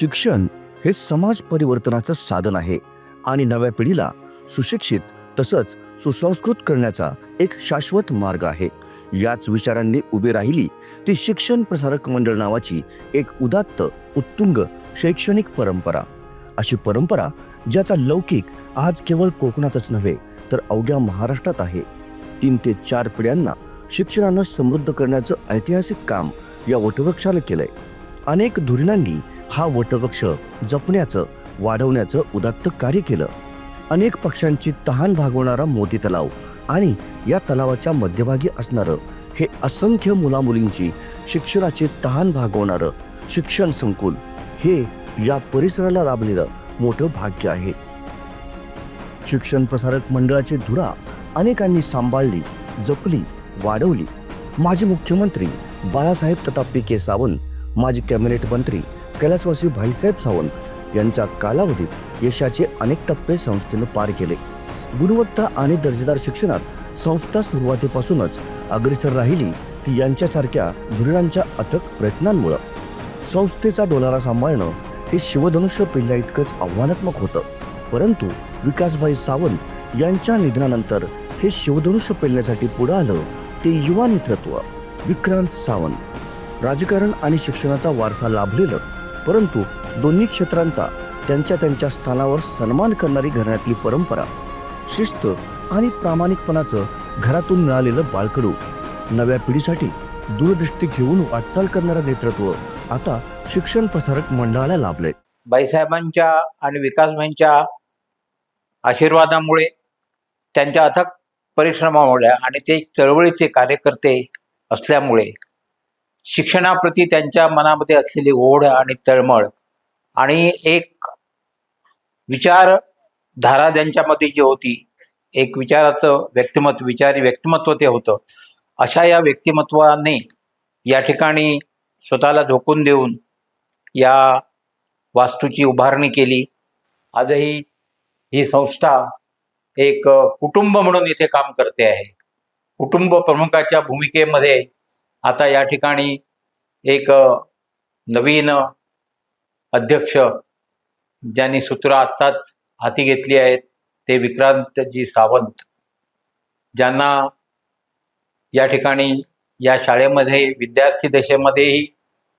शिक्षण हे समाज परिवर्तनाचं साधन आहे आणि नव्या पिढीला सुशिक्षित तसंच सुसंस्कृत करण्याचा एक शाश्वत मार्ग आहे. याच विचारांनी उभी राहिली ती शिक्षण प्रसारक मंडळ नावाची एक उदात्त उत्तुंग शैक्षणिक परंपरा. अशी परंपरा ज्याचा लौकिक आज केवळ कोकणातच नव्हे तर अवघ्या महाराष्ट्रात आहे. तीन ते चार पिढ्यांना शिक्षणानं समृद्ध करण्याचं ऐतिहासिक काम या वटवृक्षानं केलंय. अनेक धुरीणांनी हा वटवृक्ष जपण्याचं वाढवण्याचं उदात्त कार्य केलं. अनेक पक्षांची तहान भागवणारा मोती तलाव आणि या तलावाच्या मध्यभागी असणारं हे असंख्य मुलामुलींची शिक्षणाची तहान भागवणारं शिक्षण संकुल हे या परिसराला लाभलेलं मोठं भाग्य आहे. शिक्षण प्रसारक मंडळाची धुरा अनेकांनी सांभाळली जपली वाढवली. माजी मुख्यमंत्री बाळासाहेब तथा पी के सावंत माजी कॅबिनेट मंत्री कैलासवासी भाईसाहेब सावंत यांच्या कालावधीत यशाचे अनेक टप्पे संस्थेनं पार केले. गुणवत्ता आणि दर्जेदार शिक्षणात संस्था सुरुवातीपासूनच अग्रेसर राहिली ती यांच्यासारख्या धुरीणांच्या अथक प्रयत्नांमुळं. संस्थेचा डोलारा सांभाळणं हे शिवधनुष्य पिल्ल्या इतकंच आव्हानात्मक होतं. परंतु विकासभाई सावंत यांच्या निधनानंतर हे शिवधनुष्य पेलण्यासाठी पुढं आलं ते युवा नेतृत्व. विक्रांत सावंत. राजकारण आणि शिक्षणाचा वारसा लाभलेलं परंतु दोन्ही क्षेत्रांचा त्यांच्या त्यांच्या स्थानावर सन्मान करणारी घराण्यातली परंपरा शिस्त आणि प्रामाणिकपणाचं घरातून मिळालेलं बाळकडू नव्या पिढीसाठी दूरदृष्टी घेऊन वाटचाल करणारं नेतृत्व आता शिक्षण प्रसारक मंडळाला लाभलंय. बाईसाहेबांच्या आणि विकासभाईंच्या आशीर्वादामुळे त्यांच्या अथक परिश्रमामुळे आणि ते चळवळीचे कार्यकर्ते असल्यामुळे शिक्षणाप्रती त्यांच्या मनामध्ये असलेली ओढ आणि तळमळ आणि एक विचारधारा त्यांच्यामध्ये जी होती एक विचाराचं व्यक्तिमत्व विचारी व्यक्तिमत्व ते होतं. अशा या व्यक्तिमत्वाने या ठिकाणी स्वतःला झोकून देऊन या वास्तूची उभारणी केली. आजही ही संस्था एक कुटुंब म्हणून इथे काम करते आहे. कुटुंब प्रमुखाच्या भूमिकेमध्ये आता या ठिकाणी एक नवीन अध्यक्ष ज्यांनी सूत्र आत्ताच हाती घेतली आहेत ते विक्रांतजी सावंत. ज्यांना या ठिकाणी या शाळेमध्ये विद्यार्थी दशेमध्येही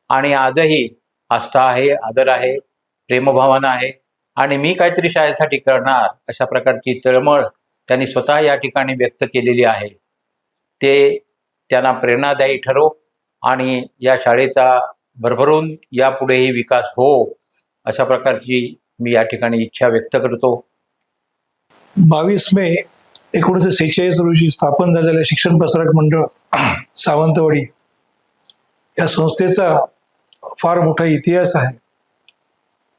आणि आजही आस्था आहे आदर आहे प्रेमभावना आहे आणि मी काहीतरी शाळेसाठी करणार अशा प्रकारची तळमळ त्यांनी स्वतः या ठिकाणी व्यक्त केलेली आहे. ते त्यांना प्रेरणादायी ठरो आणि या शाळेचा भरभरून यापुढेही विकास हो अशा प्रकारची मी या ठिकाणी इच्छा व्यक्त करतो. बावीस मे एकोणीसशे सेहेचाळीस रोजी स्थापन झालेल्या शिक्षण प्रसारक मंडळ सावंतवाडी या संस्थेचा फार मोठा इतिहास आहे.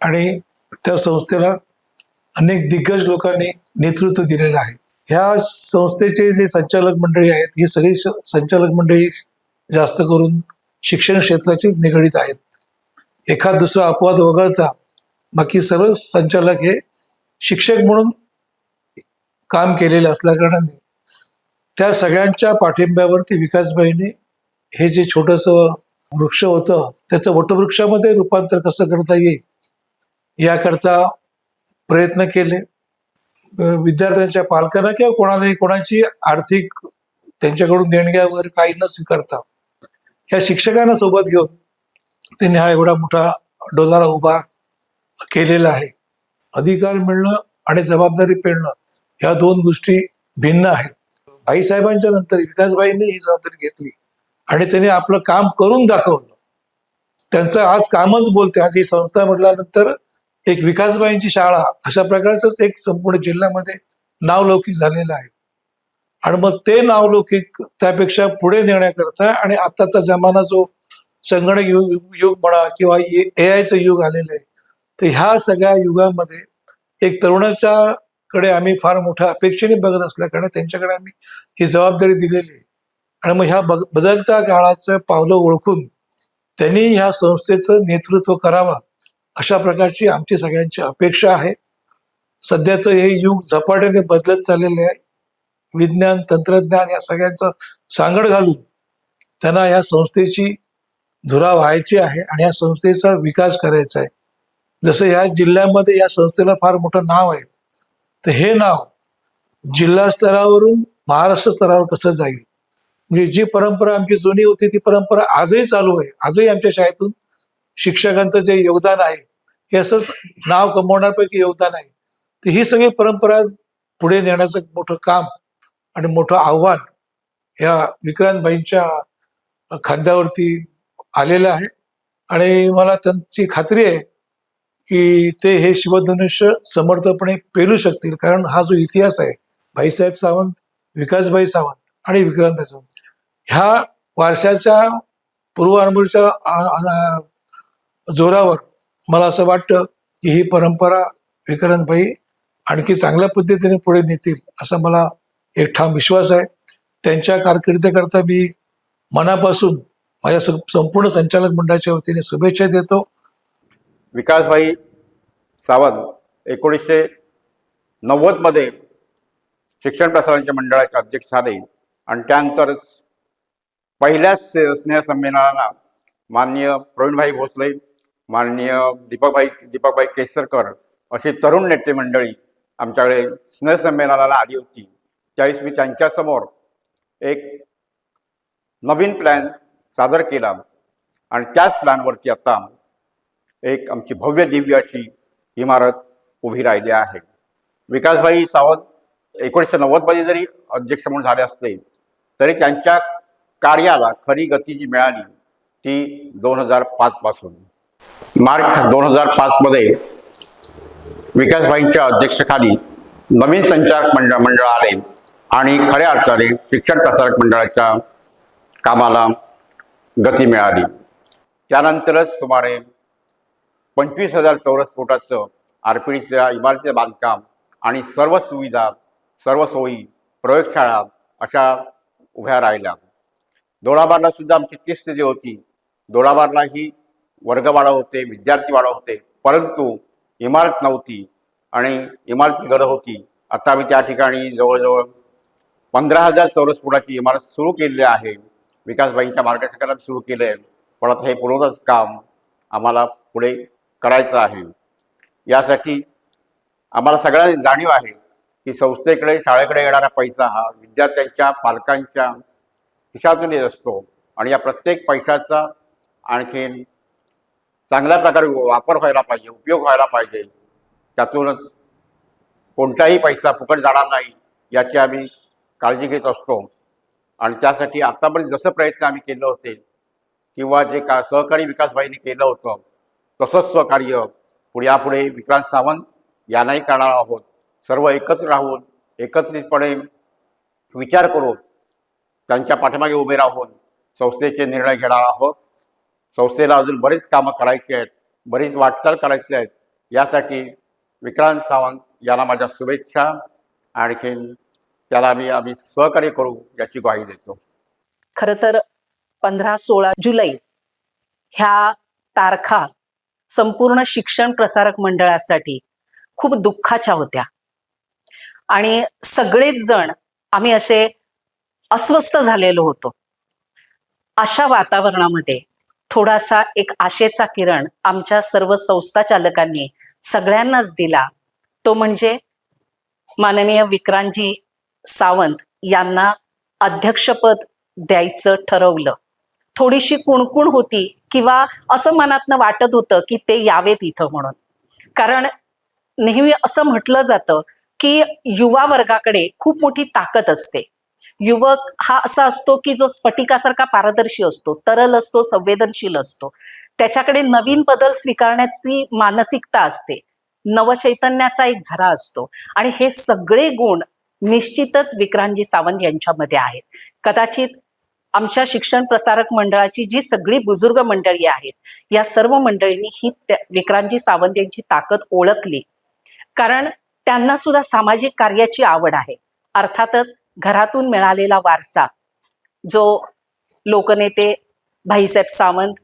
आणि त्या संस्थेला अनेक दिग्गज लोकांनी नेतृत्व दिलेलं आहे. ह्या संस्थेचे जे संचालक मंडळी आहेत ही सगळी स- संचालक मंडळी जास्त करून शिक्षण क्षेत्राचीच निगडीत आहेत. एखाद दुसरा अपवाद वगळता बाकी सर्व संचालक हे शिक्षक म्हणून काम केलेलं असल्याकारणाने त्या सगळ्यांच्या पाठिंब्यावरती विकासबाईंनी हे जे छोटस वृक्ष होतं त्याचं वटवृक्षामध्ये रूपांतर कसं करता येईल याकरता प्रयत्न केले. विद्यार्थ्यांच्या पालकांना किंवा कोणालाही कोणाची आर्थिक त्यांच्याकडून देणग्या वगैरे काही न स्वीकारता या शिक्षकांना सोबत घेऊन त्यांनी हा एवढा मोठा डोलारा उभा केलेला आहे. अधिकार मिळणं आणि जबाबदारी पेळणं या दोन गोष्टी भिन्न आहेत. आईसाहेबांच्या नंतर विकासबाईंनी ही जबाबदारी घेतली आणि त्यांनी आपलं काम करून दाखवलं. त्यांचं आज कामच बोलते. आज ही संस्था म्हटल्यानंतर एक विकासबाईंची शाळा अशा प्रकारचंच एक संपूर्ण जिल्ह्यामध्ये नावलौकिक झालेलं आहे. आणि मग ते नावलौकिक त्यापेक्षा पुढे नेण्याकरता आणि आताचा जमाना जो संगणक युग युग म्हणा किंवा ए आयचं युग आलेलं आहे तर ह्या सगळ्या युगामध्ये एक तरुणाच्या कडे आम्ही फार मोठ्या अपेक्षेने बघत असल्याकारणे त्यांच्याकडे आम्ही ही जबाबदारी दिलेली आहे. आणि मग ह्या बदलत्या काळाचं पावलं ओळखून त्यांनी ह्या संस्थेचं नेतृत्व करावं. अशा प्रकारची आमची सगळ्यांची अपेक्षा आहे. सध्याचं हे युग झपाट्याने बदलत चाललेले आहे. विज्ञान तंत्रज्ञान या सगळ्यांचं सांगड घालून त्यांना या संस्थेची धुरा व्हायची आहे आणि या संस्थेचा विकास करायचा आहे. जसं या जिल्ह्यामध्ये या संस्थेला फार मोठं नाव आहे. तर हे नाव जिल्हा स्तरावरून महाराष्ट्र स्तरावर कसं जाईल? म्हणजे जी परंपरा आमची जुनी होती ती परंपरा आजही चालू आहे. आजही आमच्या शाळेतून शिक्षकांचं जे योगदान आहे हे असंच नाव कमवण्यापैकी योगदान आहे. तर ही सगळी परंपरा पुढे नेण्याचं मोठं काम आणि मोठं आव्हान या विक्रांतबाईंच्या खांद्यावरती आलेलं आहे. आणि मला त्यांची खात्री आहे की ते हे शिवधनुष्य समर्थपणे पेलू शकतील कारण हा जो इतिहास आहे भाईसाहेब सावंत विकासभाई सावंत आणि विक्रांतभाई सावंत ह्या वारशाच्या पूर्वानुभूतीच्या जोरावर मला असं वाटतं की ही परंपरा विक्रांतभाई आणखी चांगल्या पद्धतीने पुढे नेतील असा मला एक ठाम विश्वास आहे. त्यांच्या कारकिर्दीकरता मी मनापासून माझ्या संपूर्ण संचालक मंडळाच्या वतीने शुभेच्छा देतो. विकासभाई सावंत एकोणीसशे नव्वदमध्ये शिक्षण प्रसारांच्या मंडळाचे अध्यक्ष झाले आणि त्यानंतर पहिल्याच स्नेहसंमेलनाला माननीय प्रवीणभाई भोसले माननीय दीपकभाई दीपकभाई केसरकर अशी तरुण नेते मंडळी आमच्याकडे स्नेहसंमेलनाला आली होती. त्यावेळेस मी त्यांच्यासमोर एक नवीन प्लॅन सादर केला आणि त्याच प्लॅनवरती आता एक आमची भव्य दिव्य अशी इमारत उभी राहिली आहे. विकासभाई सावंत एकोणीसशे नव्वदमध्ये जरी अध्यक्ष म्हणून झाले असले तरी त्यांच्या कार्याला खरी गती जी मिळाली ती दोन हजार पाचपासून मार्च दोन हजार पाचमध्ये विकासभाईंच्या अध्यक्षखाली नवीन संचालक मंडळ मंडळ आले आणि खऱ्या अर्थाने शिक्षण प्रसारक मंडळाच्या कामाला गती मिळाली. त्यानंतरच सुमारे पंचवीस हजार चौरस फुटाचं आर पी डीच्या इमारतीचं बांधकाम आणि सर्व सुविधा सर्व सोयी प्रयोगशाळा अशा उभ्या राहिल्या. दोडाबारला सुद्धा आमची तीच स्थिती होती दोडाबारलाही वर्गवाडा होते विद्यार्थीवाडा होते. परंतु इमारत नव्हती आणि इमारती गरज होती. आता आम्ही त्या ठिकाणी जवळजवळ पंधरा हजार चौरस फुटाची इमारत सुरू केलेली आहे. विकासबाईंच्या मार्गदर्शकाला सुरू केलं आहे पण आता हे पूर्णच काम आम्हाला पुढे करायचं आहे. यासाठी आम्हाला सगळ्यांना जाणीव आहे की संस्थेकडे शाळेकडे येणारा पैसा हा विद्यार्थ्यांच्या पालकांच्या खिशातून येत असतो. आणि या प्रत्येक पैशाचा आणखीन चांगल्या प्रकारे वापर व्हायला पाहिजे उपयोग व्हायला पाहिजे. त्यातूनच कोणताही पैसा फुकट जाणार नाही याची आम्ही काळजी घेत असतो. आणि त्यासाठी आत्तापर्यंत जसं प्रयत्न आम्ही केले होते किंवा जे का सहकारी विकासबाईंनी केलं होतं तसंच सहकार्य पुढे यापुढे विक्रांत सावंत यांनाही करणार आहोत. सर्व एकत्र राहून एकत्रितपणे विचार करून त्यांच्या पाठीमागे उभे राहून संस्थेचे निर्णय घेणार आहोत. संस्थेला अजून बरीच कामं करायची आहेत बरीच वाटचाल करायची आहेत. यासाठी विक्रांत सावंत याला माझ्या शुभेच्छा. आणखीन त्याला आम्ही आम्ही सहकार्य करू याची ग्वाही देतो. खर तर पंधरा सोळा जुलै ह्या तारखा संपूर्ण शिक्षण प्रसारक मंडळासाठी खूप दुःखाच्या होत्या. आणि सगळेच जण आम्ही असे अस्वस्थ झालेलो होतो. अशा वातावरणामध्ये थोडासा एक आशेचा किरण आमच्या सर्व संस्था चालकांनी सगळ्यांनाच दिला. तो म्हणजे माननीय विक्रांतजी सावंत यांना अध्यक्षपद द्यायचं ठरवलं. थोडीशी कुणकुण होती किंवा असं मनातनं वाटत होतं की ते यावेत इथं म्हणून. कारण नेहमी असं म्हटलं जातं की युवा वर्गाकडे खूप मोठी ताकद असते. युवक हा असा असतो की जो स्फटिकासारखा पारदर्शी असतो तरल असतो संवेदनशील असतो. त्याच्याकडे नवीन बदल स्वीकारण्याची मानसिकता असते. नवचैतन्याचा एक झरा असतो. आणि हे सगळे गुण निश्चितच विक्रांतजी सावंत यांच्यामध्ये आहेत. कदाचित आमच्या शिक्षण प्रसारक मंडळाची जी सगळी बुजुर्ग मंडळी आहेत या सर्व मंडळींनी ही त्या- विक्रांतजी सावंत यांची ताकद ओळखली. कारण त्यांना सुद्धा सामाजिक कार्याची आवड आहे. अर्थातच घरातून मिळालेला वारसा जो लोकनेते भाईसाहेब सावंत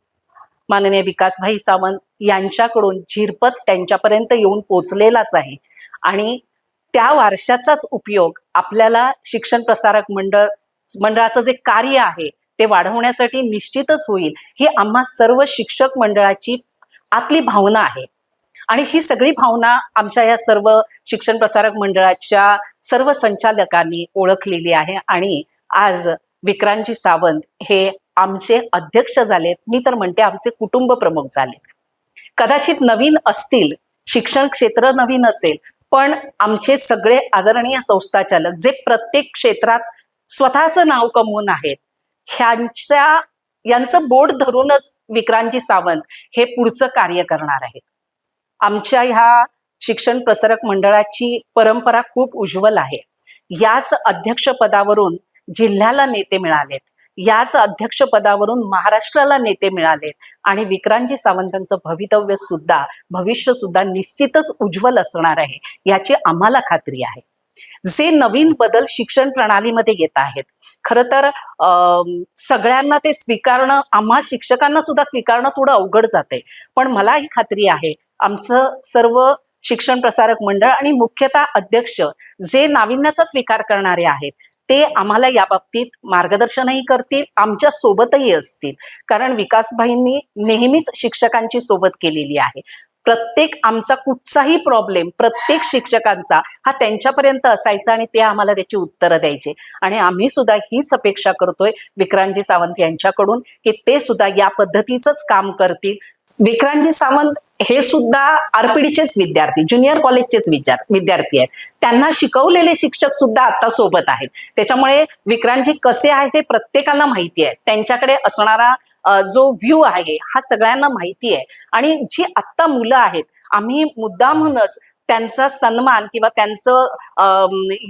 माननीय विकासभाई सावंत यांच्याकडून झिरपत त्यांच्यापर्यंत येऊन पोचलेलाच आहे. आणि त्या वारशाचाच उपयोग आपल्याला शिक्षण प्रसारक मंडळ मंडळाचं जे कार्य आहे ते वाढवण्यासाठी निश्चितच होईल ही आम्हा सर्व शिक्षक मंडळाची आतली भावना आहे. आणि ही सगळी भावना आमच्या या सर्व शिक्षण प्रसारक मंडळाच्या सर्व संचालकांनी ओळखलेली आहे आणि आज विक्रांतजी सावंत हे आमचे अध्यक्ष झालेत. मी तर म्हणते आमचे कुटुंब प्रमुख झालेत. कदाचित नवीन असतील शिक्षण क्षेत्र नवीन असेल पण आमचे सगळे आदरणीय संस्थाचालक जे प्रत्येक क्षेत्रात स्वतःचं नाव कमवून आहेत ह्यांच्या यांचं बोट धरूनच विक्रांतजी सावंत हे पुढचं कार्य करणार आहेत. आमच्या ह्या शिक्षण प्रसारक मंडळाची परंपरा खूप उज्ज्वल आहे. याच अध्यक्षपदावरून जिल्ह्याला नेते मिळालेत. याच अध्यक्षपदावरून महाराष्ट्राला नेते मिळालेत. आणि विक्रांतजी सावंतांचं भवितव्य सुद्धा भविष्य सुद्धा निश्चितच उज्ज्वल असणार आहे याची आम्हाला खात्री आहे. जे नवीन बदल शिक्षण प्रणालीमध्ये येत आहेत खर तर सगळ्यांना ते स्वीकारणं आम्हा शिक्षकांना सुद्धा स्वीकारणं थोडं अवघड जाते पण मला ही खात्री आहे आमचं सर्व शिक्षण प्रसारक मंडळ आणि मुख्यतः अध्यक्ष जे नाविन्याचा स्वीकार करणारे आहेत ते आम्हाला या बाबतीत मार्गदर्शनही करतील आमच्या सोबतही असतील. कारण विकासभाईंनी नेहमीच शिक्षकांची सोबत केलेली आहे. प्रत्येक आमचा कुठचाही प्रॉब्लेम प्रत्येक शिक्षकांचा हा त्यांच्यापर्यंत असायचा आणि ते आम्हाला त्याची उत्तरं द्यायचे. आणि आम्ही सुद्धा हीच अपेक्षा करतोय विक्रांतजी सावंत यांच्याकडून की ते सुद्धा या पद्धतीचंच काम करतील. विक्रांतजी सावंत हे सुद्धा आरपीडीचेच विद्यार्थी ज्युनियर कॉलेजचेच विद्यार विद्यार्थी आहेत. त्यांना शिकवलेले शिक्षक सुद्धा आता सोबत आहेत. त्याच्यामुळे विक्रांतजी कसे आहे ते प्रत्येकाला माहिती आहे. त्यांच्याकडे असणारा जो व्ह्यू आहे हा सगळ्यांना माहिती आहे. आणि जी आत्ता मुलं आहेत आम्ही मुद्दामहूनच त्यांचा सन्मान किंवा त्यांचं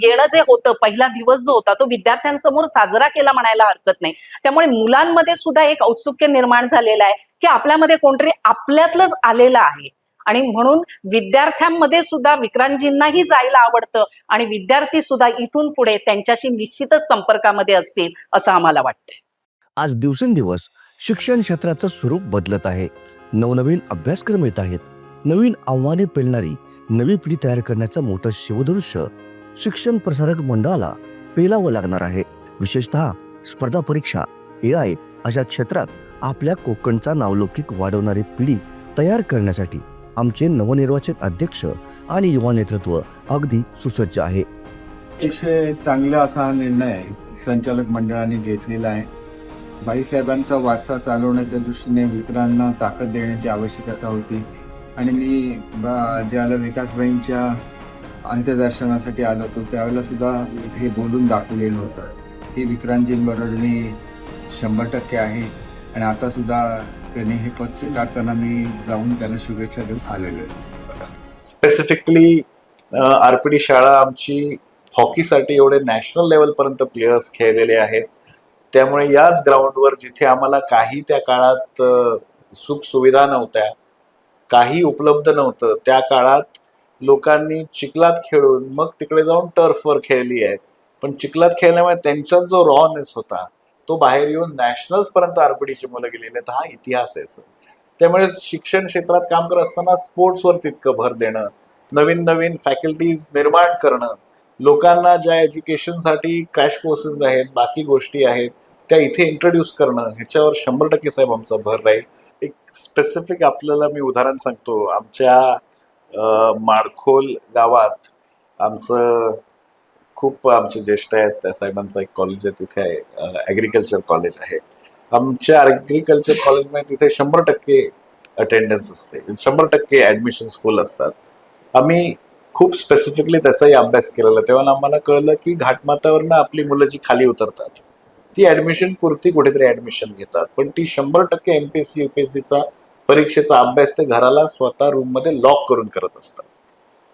येणं जे होतं पहिला दिवस जो होता तो विद्यार्थ्यांसमोर साजरा केला म्हणायला हरकत नाही. त्यामुळे मुलांमध्ये सुद्धा एक औत्सुक्य निर्माण झालेलं आहे. की आपल्यामध्ये कोणतरी आपल्यातलंच आलेलं आहे. आणि म्हणून विद्यार्थ्यांमध्ये सुद्धा विक्रांतजींनाही जायला आवडतं आणि विद्यार्थी सुद्धा इथून पुढे त्यांच्याशी निश्चितच संपर्कामध्ये असतील असं आम्हाला वाटतंय. आज दिवसेंदिवस शिक्षण क्षेत्राचं स्वरूप बदलत आहे. नवनवीन अभ्यासक्रम येत आहेत. नवीन आव्हाने पेलणारी नवी पिढी तयार करण्याचं मोठं शिवदृश्य शिक्षण प्रसारक मंडळाला पेलावं लागणार आहे. विशेषतः स्पर्धा परीक्षा ए आय अशा क्षेत्रात आपल्या कोकणचा नावलौकिक वाढवणारी पिढी तयार करण्यासाठी आमचे नवनिर्वाचित अध्यक्ष आणि युवा नेतृत्व अगदी सुसज्ज आहे. अतिशय चांगला असा निर्णय संचालक मंडळाने घेतलेला आहे. बाईसाहेबांचा वारसा चालवण्याच्या दृष्टीने मित्रांना ताकद देण्याची आवश्यकता होती. आणि मी ज्याला विकासबाईंच्या अंत्यदर्शनासाठी आलो होतो त्यावेळेला सुद्धा हे बोलून दाखवलेलं होतं की विक्रांतजींबरोबर मी शंभर टक्के आहे आणि आता सुद्धा त्यांनी हे पद स्वीकारताना मी जाऊन त्यांना शुभेच्छा देऊन आलेलो आहे. स्पेसिफिकली आर पी डी शाळा आमची हॉकीसाठी एवढे नॅशनल लेवलपर्यंत प्लेयर्स खेळलेले आहेत. त्यामुळे याच ग्राउंडवर जिथे आम्हाला काही त्या काळात सुख सुविधा नव्हत्या काही उपलब्ध नव्हतं त्या काळात लोकांनी चिखलात खेळून मग तिकडे जाऊन टर्फवर खेळली आहेत. पण चिखलात खेळल्यामुळे त्यांचा जो रॉनेस होता तो बाहेर येऊन नॅशनल्स पर्यंत आरपीडीची मुलं गेलेले आहेत हा इतिहास आहे सर त्यामुळे शिक्षण क्षेत्रात काम करत असताना स्पोर्ट्सवर तितकं भर देणं नवीन नवीन फॅकल्टीज निर्माण करणं लोकांना ज्या एज्युकेशनसाठी क्रॅश कोर्सेस आहेत बाकी गोष्टी आहेत त्या इथे इंट्रोड्यूस करणं ह्याच्यावर शंभर टक्के साहेब आमचा भर राहील. एक स्पेसिफिक आपल्याला मी उदाहरण सांगतो. आमच्या माडखोल गावात आमचं खूप आमचे ज्येष्ठ आहेत त्या साहेबांचं एक कॉलेज आहे तिथे आहे ॲग्रिकल्चर कॉलेज आहे. आमच्या ॲग्रिकल्चर कॉलेजमध्ये तिथे शंभर टक्के अटेंडन्स असते. शंभर टक्के ॲडमिशन्स फुल असतात. आम्ही खूप स्पेसिफिकली त्याचाही अभ्यास केलेला. तेव्हा आम्हाला कळलं की घाटमातावरनं आपली मुलं जी खाली उतरतात ती ॲडमिशन पुरती कुठेतरी ॲडमिशन घेतात. पण ती शंभर टक्के M P S C U P S सीचा परीक्षेचा अभ्यास ते घराला स्वतः रूममध्ये लॉक करून करत असतात.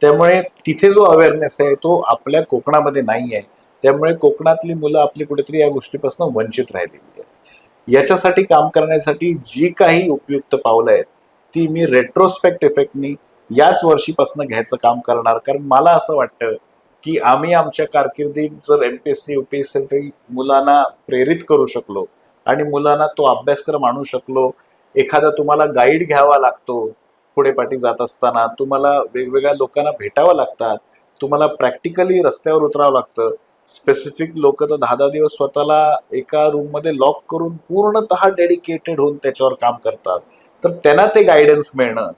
त्यामुळे तिथे जो अवेअरनेस आहे तो आपल्या कोकणामध्ये नाही आहे त्यामुळे कोकणातली मुलं आपली कुठेतरी या गोष्टीपासून वंचित राहिलेली आहेत. याच्यासाठी काम करण्यासाठी जी काही उपयुक्त पावलं आहेत ती मी रेट्रोस्पेक्ट इफेक्टनी याच वर्षीपासून घ्यायचं काम करणार. कारण मला असं वाटतं की आम्ही आमच्या कारकिर्दीत जर M P S C U P S C मुलांना प्रेरित करू शकलो आणि मुलांना तो अभ्यासक्रम आणू शकलो एखादा तुम्हाला गाईड घ्यावा लागतो पुढे पाठी जात असताना तुम्हाला वेगवेगळ्या लोकांना भेटावं लागतात. तुम्हाला प्रॅक्टिकली रस्त्यावर उतरावं लागतं. स्पेसिफिक लोक तर दहा दहा दिवस स्वतःला एका रूममध्ये लॉक करून पूर्णतः डेडिकेटेड होऊन त्याच्यावर काम करतात. तर त्यांना ते गायडन्स मिळणं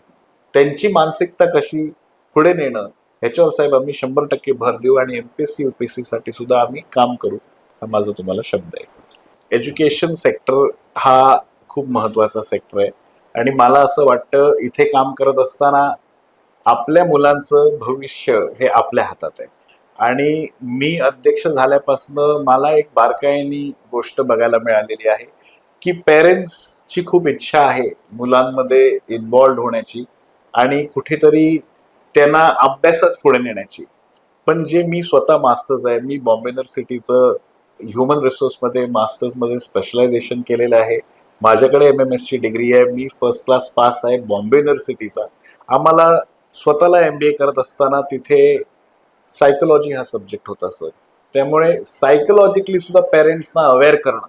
त्यांची मानसिकता कशी पुढे नेणं ह्याच्यावर साहेब आम्ही शंभर टक्के भर देऊ आणि M P A C U P एससाठी सुद्धा आम्ही काम करू. हा माझा तुम्हाला शब्द आहे एज्युकेशन सेक्टर हा खूप महत्त्वाचा सेक्टर आहे. आणि मला असं वाटतं इथे काम करत असताना आपल्या मुलांचं भविष्य हे आपल्या हातात आहे. आणि मी अध्यक्ष झाल्यापासनं मला एक बारकाईनी गोष्ट बघायला मिळालेली आहे की पेरेंट्सची खूप इच्छा आहे मुलांमध्ये इन्वॉल्ड होण्याची आणि कुठेतरी त्यांना अभ्यासात पुढे नेण्याची. पण जे मी स्वतः मास्टर्स आहे मी बॉम्बे युनिव्हर्सिटीचं ह्युमन रिसोर्समध्ये मास्टर्समध्ये स्पेशलायझेशन केलेलं आहे. माझ्याकडे एम एम एसची डिग्री आहे मी फर्स्ट क्लास पास आहे बॉम्बे युनिव्हर्सिटीचा आम्हाला स्वतःला एम बी ए करत असताना तिथे सायकोलॉजी हा सब्जेक्ट होता सर त्यामुळे सायकोलॉजिकली सुद्धा पेरेंट्सना अवेअर करणं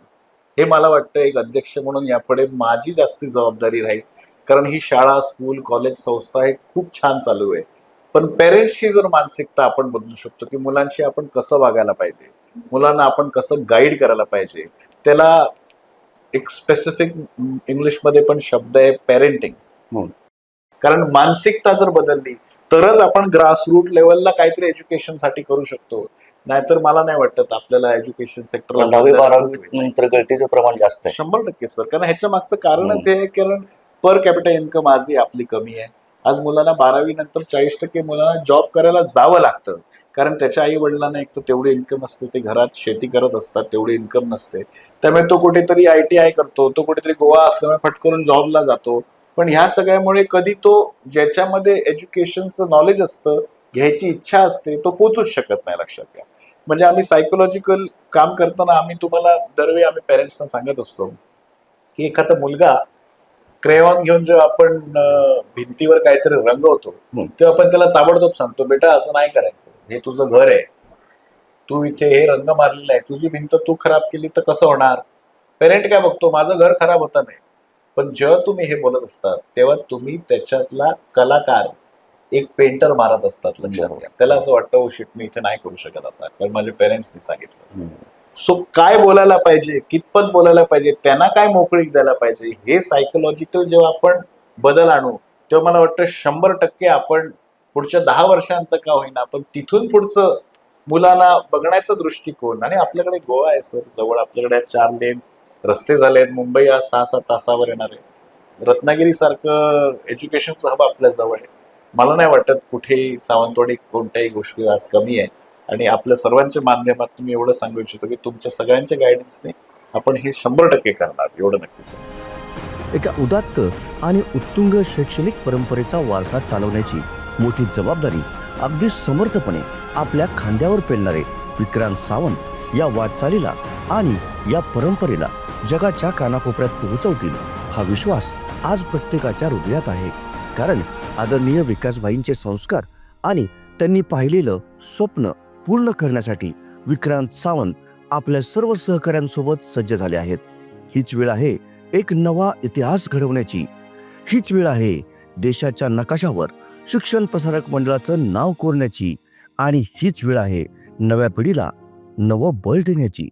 हे मला वाटतं एक अध्यक्ष म्हणून यापुढे माझी जास्ती जबाबदारी राहील. कारण ही शाळा स्कूल कॉलेज संस्था हे खूप छान चालू आहे. पण पेरेंट्सची जर मानसिकता आपण बदलू शकतो की मुलांशी आपण कसं वागायला पाहिजे? मुलांना आपण कसं गाईड करायला पाहिजे? त्याला एक स्पेसिफिक इंग्लिशमध्ये पण शब्द आहे पेरेंटिंग हम्म. कारण मानसिकता जर बदलली तरच आपण ग्रासरूट लेवलला काहीतरी एज्युकेशनसाठी करू शकतो. नाहीतर मला नाही वाटत आपल्याला एज्युकेशन सेक्टरला गळतीचं प्रमाण जास्त आहे. शंभर टक्के सर कारण ह्याच्या मागचं कारणच हे. आहे कारण पर कॅपिटल इन्कम आजही आपली कमी आहे. आज मुलांना बारावी नंतर चाळीस टक्के मुलांना जॉब करायला जावं लागतं. कारण त्याच्या आई वडिलांना एक तर तेवढी इन्कम असते ते घरात शेती करत असतात तेवढी इन्कम नसते. त्यामुळे तो कुठेतरी आय टी आय करतो तो कुठेतरी गोवा असल्यामुळे फटकरून जॉबला जातो. पण ह्या सगळ्यामुळे कधी तो ज्याच्यामध्ये एज्युकेशनचं नॉलेज असतं घ्यायची इच्छा असते तो पोचूच शकत नाही लक्षात घ्या. म्हणजे आम्ही सायकोलॉजिकल काम करताना आम्ही तुम्हाला दरवेळी आम्ही पेरेंट्सना सांगत असतो की एखादा मुलगा क्रेऑन घेऊन जेव्हा आपण भिंतीवर काहीतरी रंगवतो. तेव्हा आपण त्याला ताबडतोब सांगतो बेटा असं नाही करायचं. हे तुझं घर आहे. तू इथे हे रंग मारलेला आहे. तुझी भिंत तू खराब केली तर कसं होणार? पेरेंट काय बघतो माझं घर खराब होतं नाही. पण जेव्हा तुम्ही हे बोलत असतात तेव्हा तुम्ही त्याच्यातला कलाकार एक पेंटर मारत असतात लक्षात घ्या त्याला असं वाटतं शिट मी इथे नाही करू शकत आता. कारण माझ्या पेरेंट्सनी सांगितलं. सो काय बोलायला पाहिजे कितपत बोलायला पाहिजे त्यांना काय मोकळीक द्यायला पाहिजे हे सायकोलॉजिकल जेव्हा आपण बदल आणू तेव्हा मला वाटतं शंभर टक्के आपण पुढच्या दहा वर्षांत का होईना पण तिथून पुढचं मुलांना बघण्याचा दृष्टिकोन आणि आपल्याकडे गोवा आहे सर जवळ आपल्याकडे चार लेन रस्ते झाले आहेत मुंबई आज सहा सात तासावर येणार आहे. रत्नागिरी सारखं एज्युकेशनचं हब आपल्या जवळ आहे. मला नाही वाटत कुठेही सावंतवाडी कोणत्याही गोष्टी आज कमी आहे. आणि आपल्या सर्वांच्या माध्यमातून मी एवढं सांगू इच्छितो की तुमच्या सगळ्यांच्या गायडन्सने आपण हे शंभर टक्के करणार एवढं नक्कीच एका उदात्त आणि उत्तुंग शैक्षणिक परंपरेचा वारसा चालवण्याची मोठी जबाबदारी अगदी समर्थपणे आपल्या खांद्यावर पेलणारे विक्रांत सावंत या वाटचालीला आणि या परंपरेला जगाच्या कानाकोपऱ्यात पोहोचवतील हा विश्वास आज प्रत्येकाच्या हृदयात आहे. कारण आदरणीय विकासभाईंचे संस्कार आणि त्यांनी पाहिलेलं स्वप्न पूर्ण करण्यासाठी विक्रांत सावंत आपल्या सर्व सहकाऱ्यांसोबत सज्ज झाले आहेत. हीच वेळ आहे एक नवा इतिहास घडवण्याची. हीच वेळ आहे देशाच्या नकाशावर शिक्षण प्रसारक मंडळाचं नाव कोरण्याची. आणि हीच वेळ आहे नव्या पिढीला नवं बळ देण्याची.